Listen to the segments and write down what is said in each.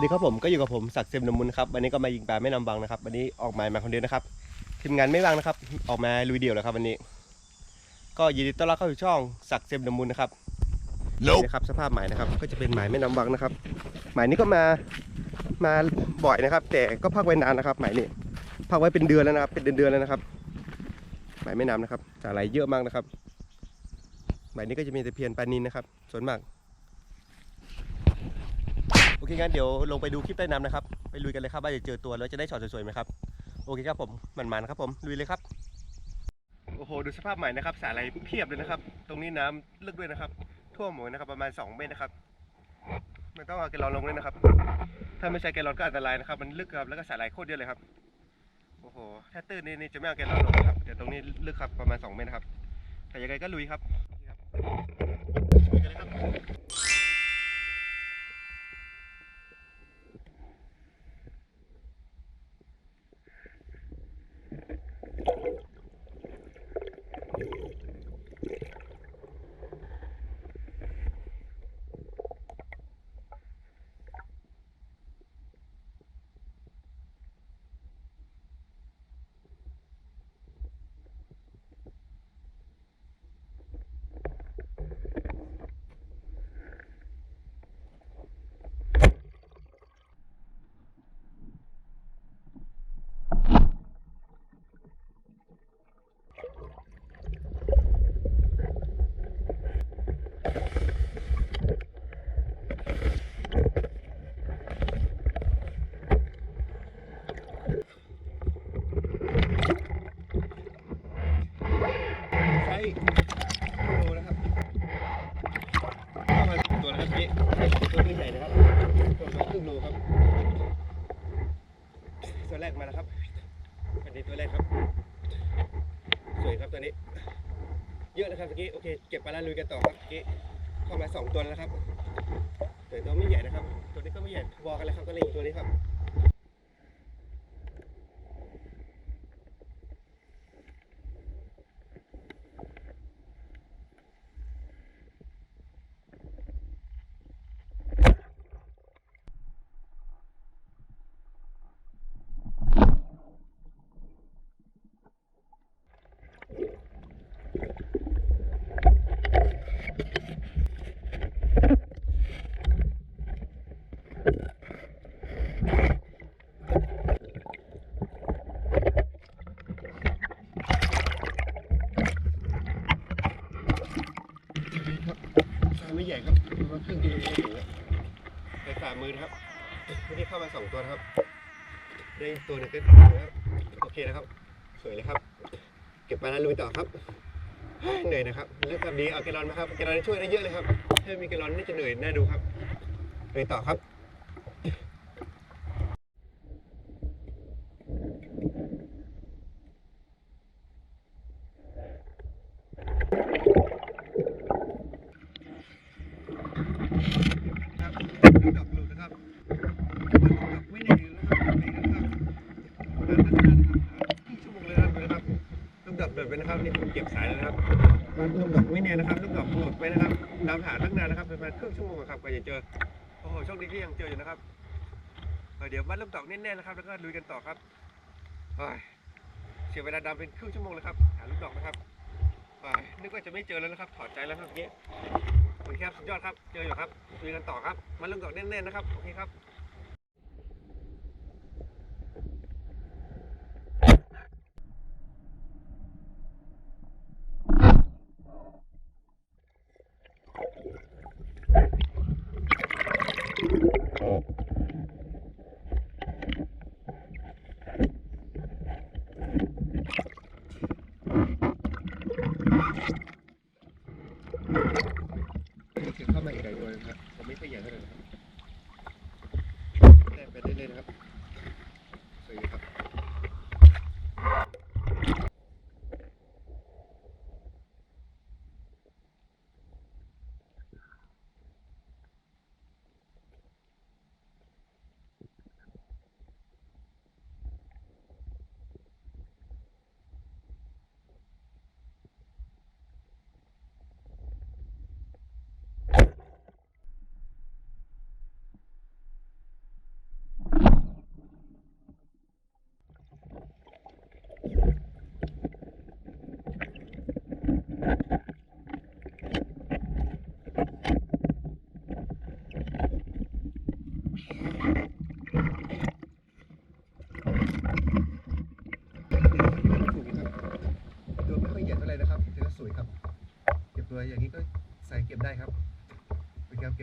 วัสดีครับผมก็อยู่กับผมศักดิ์เซมนมุนครับวันนี้ก็มายิงปลาแม่น้ำบังนะครับวันนี้ออกหมายมาคนเดียวนะครับทีมงานไม่ว่างนะครับ ออกมาลุยเดี่ยวแล้วครับวันนี้ ก็ยินดีต้อนรับเข้าสู่ช่องศักดิ์เซมนมุนนะครับนี่นะครับสภาพหมายนะครับ ก็จะเป็นหมายแม่น้ำบังนะครับ หมายนี้ก็มามาบ่อยนะครับ แต่ก็พักไว้นานนะครับ หมายนี้พักไว้เป็นเดือนแล้วนะครับ เป็นเดือนๆแล้วนะครับ หมายแม่น้ำนะครับจะไหลเยอะมากนะครับ หมายนี้ก็จะมีแต่เพียนปลานินนะครับ ส่วนมากโอ เคงั้นเดี๋ยวลงไปดูคลิปใต้น้ำนะครับ ไปลุยกันเลยครับว่าจะเจอตัวแล้วจะได้ช็อตสวยๆไหมครับ โอเคครับผมมันๆครับผมลุยเลยครับ โอ้โหดูสภาพใหม่นะครับ สาอะไรเพียบเลยนะครับ ตรงนี้น้ำลึกด้วยนะครับ ท่วมหมดนะครับประมาณ 2 เมตรนะครับไม่ต้องเอาแกลลอนลงเลยนะครับ ถ้าไม่ใช่แกลลอนก็อันตรายนะครับ มันลึกครับแล้วก็สาหร่ายโคตรเยอะเลยครับโอ้โหถ้าตื้นนี่จะไม่เอาแกลลอนลงนะครับแต่ตรงนี้ลึกครับประมาณ 2 เมตรนะครับแต่ยังไงก็ลุยครับลุยกันเลยครับ ใช้โลนะครับเข้ามาตัวนะครับพี่ตัวนี้ใหญ่นะครับตัวสองครึ่งโลครับ ตัวแรกมาแล้วครับ อันนี้ตัวแรกครับ สวยครับตัวนี้ เยอะนะครับเมื่อกี้ โอเค เก็บไปแล้วลุยกันต่อครับเมื่อกี้เข้ามาสองตัวแล้วครับแต่ตัวไม่ใหญ่นะครับ ตัวนี้ก็ไม่ใหญ่พอกันเลยครับก็เลยตัวนี้ครับ ไซส์ไม่ ใหญ่ครับประมาณครึ่งกิโลถึงนะไปฝ่ามือนะครับไม่ได้เข้ามาสองตัวนะครับได้ตัวหนึงก็นะครับโอเคนะครับ สวยเลยครับ เก็บมาแล้วลุยต่อครับเหนื่อยนะครับเลือกแบบนี้เอาแกลลอนมาครับแกลลอนช่วยได้เยอะเลยครับถ้ามีแกลลอนนี่จะเหนื่อยน่าดูครับลุยต่อครับดอกหลุดนะครับดอกไม่ได้อยู่นะครับนี่นะครับหาตั้งนานนะครับครึ่งชั่วโมงเลยนะครับดูนะครับลูกดอกหลุดไปนะครับนี่ผมเก็บสายแล้วนะครับลูกดอกไม่แน่นะครับลูกดอกหลุดไปนะครับดามหาตั้งนานนะครับประมาณครึ่งชั่วโมงอะครับกว่าจะเจอโอ้โหโชคดีที่ยังเจออยู่นะครับเออเดี๋ย วัดลูกดอกแน่นๆนะครับ แล้วก็ลุยกันต่อครับเสียเวลาดำเป็นครึ่งชั่วโมงเลยครับ หาลูกดอกนะครับนึกว่าจะไม่เจอแล้วนะครับ ถอดใจแล้วครับเมื่อกี้โอเคครับ สุดยอดครับ เจออยู่ครับลุยกันต่อครับ มาเรื่องดอกแน่นๆนะครับ โอเคครับ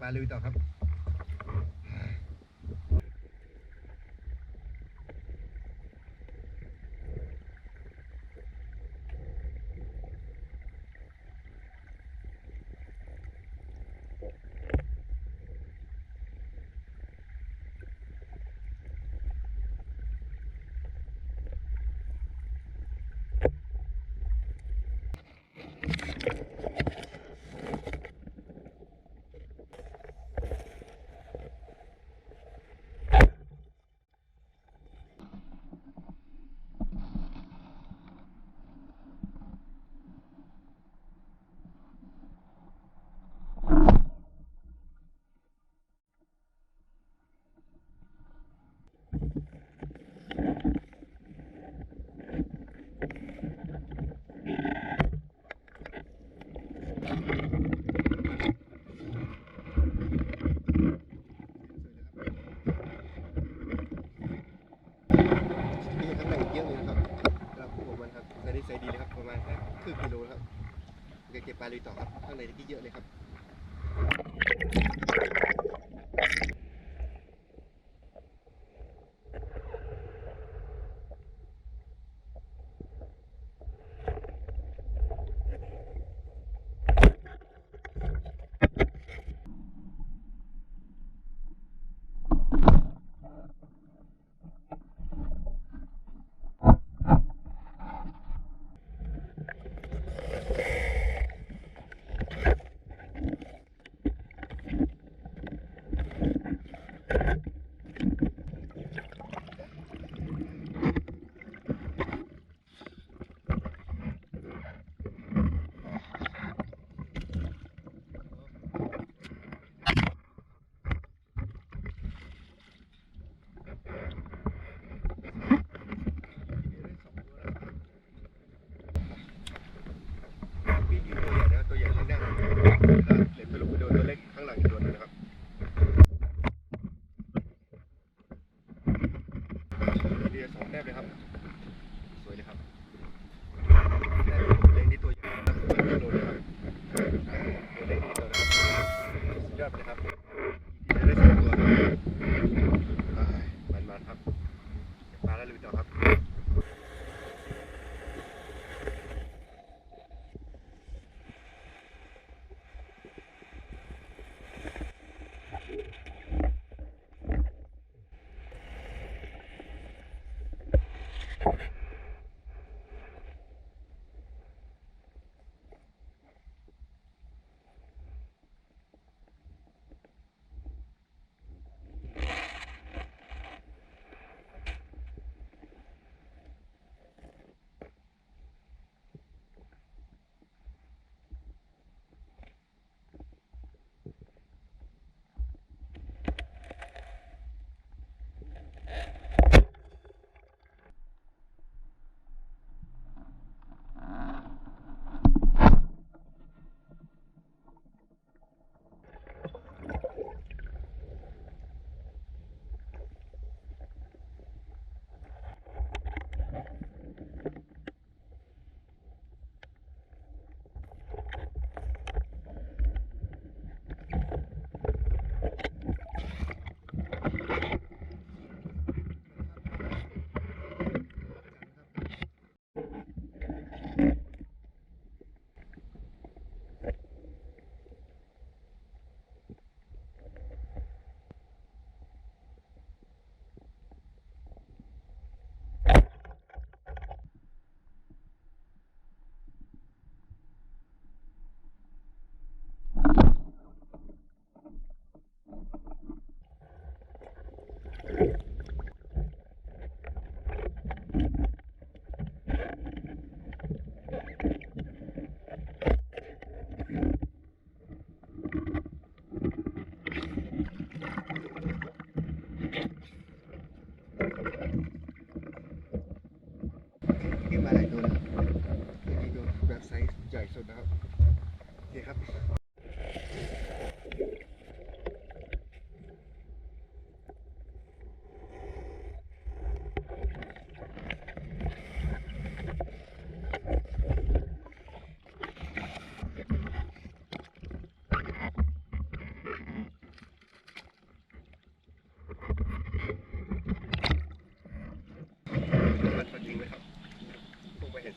ปลาลุยต่อครับ ยอะอยู่ครับเราคู่ขอมันครับใส่ดีใส่ดีเลยครับประมาณแค่ครึ่งกิโลครับเก็บปลาลุยต่อครับข้างในที่เยอะเลยครับ Дякую.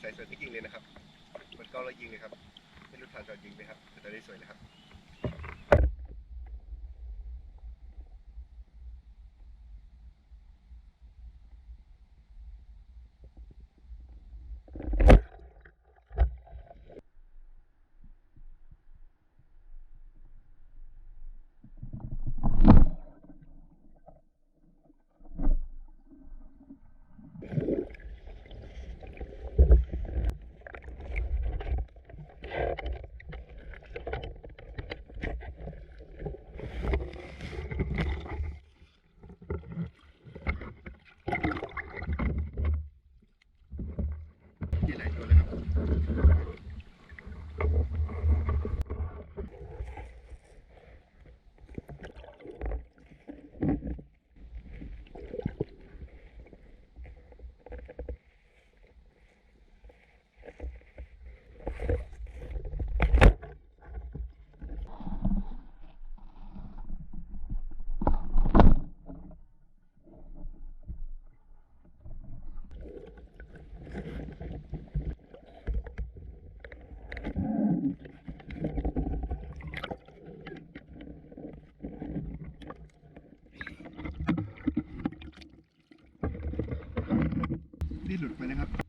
วยก็ยิงเลยนะครับเปิดกล้องแล้วยิงเลยครับ ไม่รู้ทางจอดยิงไหมครับแต่ได้สวยเลยครับ ที่หลุดไปนะครับ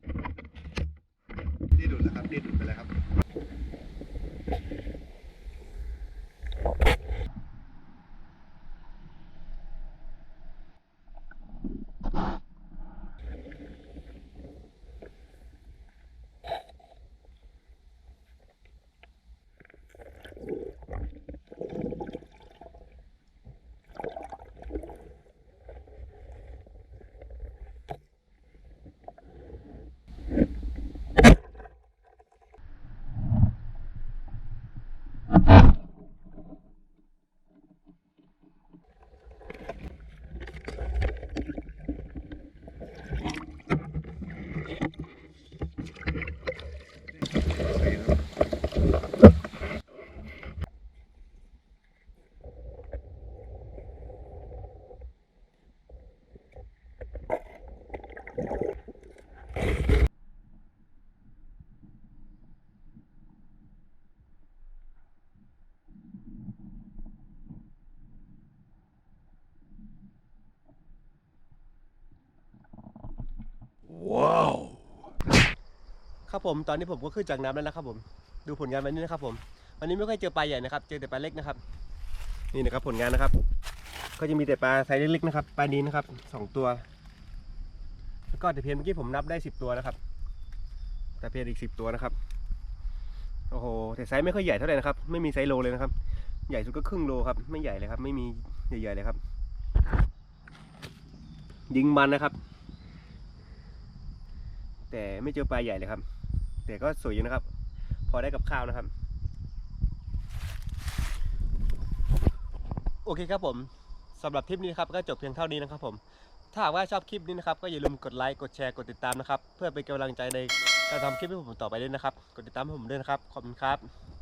ครับผมตอนนี้ผมก็ขึ้นจากน้ำแล้วนะครับผมดูผลงานวันนี้นะครับผมวันนี้ไม่ค่อยเจอปลาใหญ่นะครับ เจอแต่ปลาเล็กนะครับ นี่นะครับผลงานนะครับ ก็จะมีแต่ปลาไซส์เล็กๆนะครับปลานี้นะครับสองตัว แล้วก็แต่เพียนเมื่อกี้ผมนับได้สิบตัวนะครับ แต่เพียนอีกสิบตัวนะครับโอ้โหแต่ไซส์ไม่ค่อยใหญ่เท่าไหร่นะครับ ไม่มีไซส์โลเลยนะครับ ใหญ่สุดก็ครึ่งโลครับ ไม่ใหญ่เลยครับ ไม่มีใหญ่ๆเลยครับ ยิงมันนะครับ แต่ไม่เจอปลาใหญ่เลยครับ แต่ก็สวยอยู่นะครับ พอได้กับข้าวนะครับ โอเคครับผมสำหรับคลิปนี้นะครับก็จบเพียงเท่านี้นะครับ ผม ถ้าหากว่าชอบคลิปนี้นะครับก็อย่าลืมกดไลค์กดแชร์กดติดตามนะครับ เพื่อเป็นกำลังใจในการทำคลิปให้ผมต่อไปด้วยนะครับ กดติดตามให้ผมด้วยนะครับขอบคุณครับ